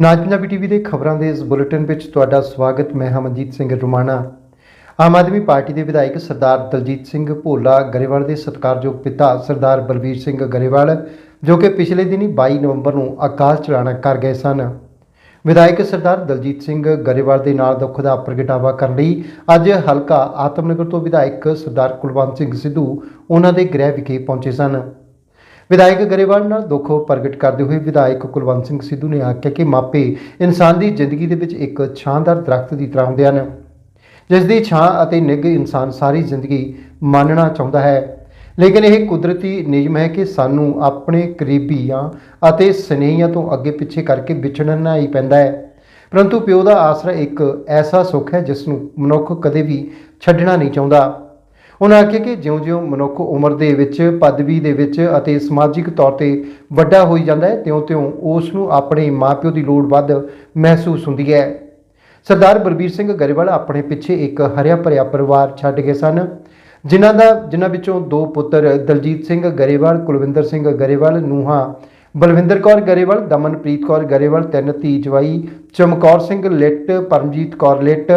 ਨਾਜ Punjabi TV ਦੇ ਖਬਰਾਂ ਦੇ ਇਸ ਬੁਲੇਟਿਨ ਵਿੱਚ ਤੁਹਾਡਾ ਸਵਾਗਤ, ਮੈਂ ਹਮਨਜੀਤ ਸਿੰਘ ਰੁਮਾਣਾ। ਆਮ ਆਦਮੀ ਪਾਰਟੀ ਦੇ ਵਿਧਾਇਕ ਸਰਦਾਰ ਦਲਜੀਤ ਸਿੰਘ ਭੋਲਾ, ਗਰੇਵਾਲ ਦੇ ਸਤਿਕਾਰਯੋਗ ਪਿਤਾ ਸਰਦਾਰ ਬਲਬੀਰ ਸਿੰਘ ਗਰੇਵਾਲ, ਜੋ ਕਿ ਪਿਛਲੇ ਦਿਨੀ 22 ਨਵੰਬਰ ਨੂੰ ਅਕਾਲ ਚਲਾਣਾ ਕਰ ਗਏ ਸਨ। ਵਿਧਾਇਕ ਸਰਦਾਰ ਦਲਜੀਤ ਸਿੰਘ ਗਰੇਵਾਲ ਦੇ ਨਾਲ ਦੁੱਖ ਦਾ ਪ੍ਰਗਟਾਵਾ ਕਰਨ ਲਈ ਅੱਜ ਹਲਕਾ ਆਤਮਨਗਰ ਤੋਂ ਵਿਧਾਇਕ ਸਰਦਾਰ ਕੁਲਵੰਤ ਸਿੰਘ ਸਿੱਧੂ ਉਹਨਾਂ ਦੇ ਗ੍ਰਹਿ ਵਿਖੇ ਪਹੁੰਚੇ ਸਨ। ਵਿਧਾਇਕ ਗਰੇਵਾਲ ਨਾਲ ਦੁੱਖ ਪ੍ਰਗਟ ਕਰਦੇ ਹੋਏ ਵਿਧਾਇਕ ਕੁਲਵੰਤ ਸਿੰਘ ਸਿੱਧੂ ਨੇ ਆਖਿਆ ਕਿ ਮਾਪੇ ਇਨਸਾਨ ਦੀ ਜ਼ਿੰਦਗੀ ਦੇ ਵਿੱਚ ਇੱਕ ਛਾਂਦਾਰ ਦਰਖਤ ਦੀ ਤਰ੍ਹਾਂ ਹੁੰਦੇ ਹਨ, ਜਿਸ ਦੀ ਛਾਂ ਅਤੇ ਨਿੱਘ ਇਨਸਾਨ ਸਾਰੀ ਜ਼ਿੰਦਗੀ ਮਾਨਣਾ ਚਾਹੁੰਦਾ ਹੈ। ਲੇਕਿਨ ਇਹ ਕੁਦਰਤੀ ਨਿਯਮ ਹੈ ਕਿ ਸਾਨੂੰ ਆਪਣੇ ਕਰੀਬੀਆਂ ਅਤੇ ਸਨੇਹੀਆਂ ਤੋਂ ਅੱਗੇ ਪਿੱਛੇ ਕਰਕੇ ਵਿਛੜਨਾ ਹੀ ਪੈਂਦਾ ਹੈ। ਪਰੰਤੂ ਪਿਓ ਦਾ ਆਸਰਾ ਇੱਕ ਐਸਾ ਸੁੱਖ ਹੈ ਜਿਸ ਨੂੰ ਮਨੁੱਖ ਕਦੇ ਵੀ ਛੱਡਣਾ ਨਹੀਂ ਚਾਹੁੰਦਾ। ਉਹਨਾਂ ਆਖਿਆ ਕਿ ਜਿਉਂ-ਜਿਉਂ ਮਨੁੱਖ ਉਮਰ ਦੇ ਵਿੱਚ, ਪਦਵੀ ਦੇ ਵਿੱਚ ਅਤੇ ਸਮਾਜਿਕ ਤੌਰ ਤੇ ਵੱਡਾ ਹੋਈ ਜਾਂਦਾ ਹੈ, ਤਿਉਂ-ਤਿਉਂ ਉਸ ਨੂੰ ਆਪਣੇ ਮਾਪਿਓ ਦੀ ਲੋੜ ਵੱਧ ਮਹਿਸੂਸ ਹੁੰਦੀ ਹੈ। ਸਰਦਾਰ ਬਲਬੀਰ ਸਿੰਘ ਗਰੇਵਾਲ ਆਪਣੇ ਪਿੱਛੇ ਇੱਕ ਹਰਿਆ ਭਰਿਆ ਪਰਿਵਾਰ ਛੱਡ ਗਏ ਸਨ, ਜਿਨ੍ਹਾਂ ਦਾ, ਜਿਨ੍ਹਾਂ ਵਿੱਚੋਂ ਦੋ ਪੁੱਤਰ ਦਲਜੀਤ ਸਿੰਘ ਗਰੇਵਾਲ, ਕੁਲਵਿੰਦਰ ਸਿੰਘ ਗਰੇਵਾਲ, ਨੂਹਾ ਬਲਵਿੰਦਰ ਕੌਰ ਗਰੇਵਾਲ, ਦਮਨਪ੍ਰੀਤ ਕੌਰ ਗਰੇਵਾਲ, ਤਿੰਨ ਧੀ ਜਵਾਈ ਚਮਕੌਰ ਸਿੰਘ ਲਿੱਟ, ਪਰਮਜੀਤ ਕੌਰ ਲਿੱਟ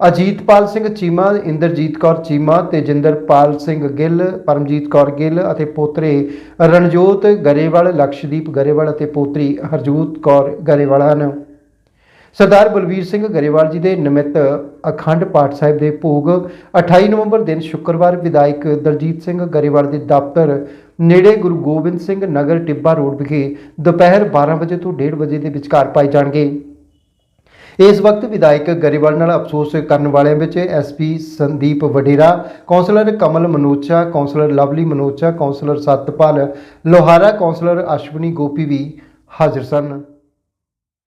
ਅਜੀਤਪਾਲ ਸਿੰਘ ਚੀਮਾ, ਇੰਦਰਜੀਤ ਕੌਰ ਚੀਮਾ ਤੇਜਿੰਦਰਪਾਲ ਸਿੰਘ ਗਿੱਲ, ਪਰਮਜੀਤ ਕੌਰ ਗਿੱਲ ਅਤੇ ਪੋਤਰੇ ਰਣਜੋਤ ਗਰੇਵਾਲ, ਲਕਸ਼ਦੀਪ ਗਰੇਵਾਲ ਅਤੇ ਪੋਤਰੀ ਹਰਜੋਤ ਕੌਰ ਗਰੇਵਾਲ ਹਨ। ਸਰਦਾਰ ਬਲਵੀਰ ਸਿੰਘ ਗਰੇਵਾਲ ਜੀ ਦੇ ਨਿਮਿਤ ਅਖੰਡ ਪਾਠ ਸਾਹਿਬ ਦੇ ਭੋਗ 28 ਨਵੰਬਰ ਦਿਨ ਸ਼ੁੱਕਰਵਾਰ ਵਿਧਾਇਕ ਦਲਜੀਤ ਸਿੰਘ ਗਰੇਵਾਲ ਦੇ ਦਫ਼ਤਰ ਨੇੜੇ ਗੁਰੂ ਗੋਬਿੰਦ ਸਿੰਘ ਨਗਰ ਟਿੱਬਾ ਰੋਡ ਵਿਖੇ ਦੁਪਹਿਰ 12 ਵਜੇ ਤੋਂ 1:30 ਵਜੇ ਦੇ ਵਿਚਕਾਰ ਪਾਏ ਜਾਣਗੇ। ਇਸ ਵਕਤ ਵਿਧਾਇਕ ਗਰੇਵਾਲ ਨਾਲ ਅਫਸੋਸ ਕਰਨ ਵਾਲਿਆਂ ਵਿੱਚ SP Sandeep Vadera, councillor Kamal Manocha, councillor Lovely Manocha, councillor Satpal Lohara, councillor Ashwani Gopi ਵੀ ਹਾਜ਼ਰ ਸਨ।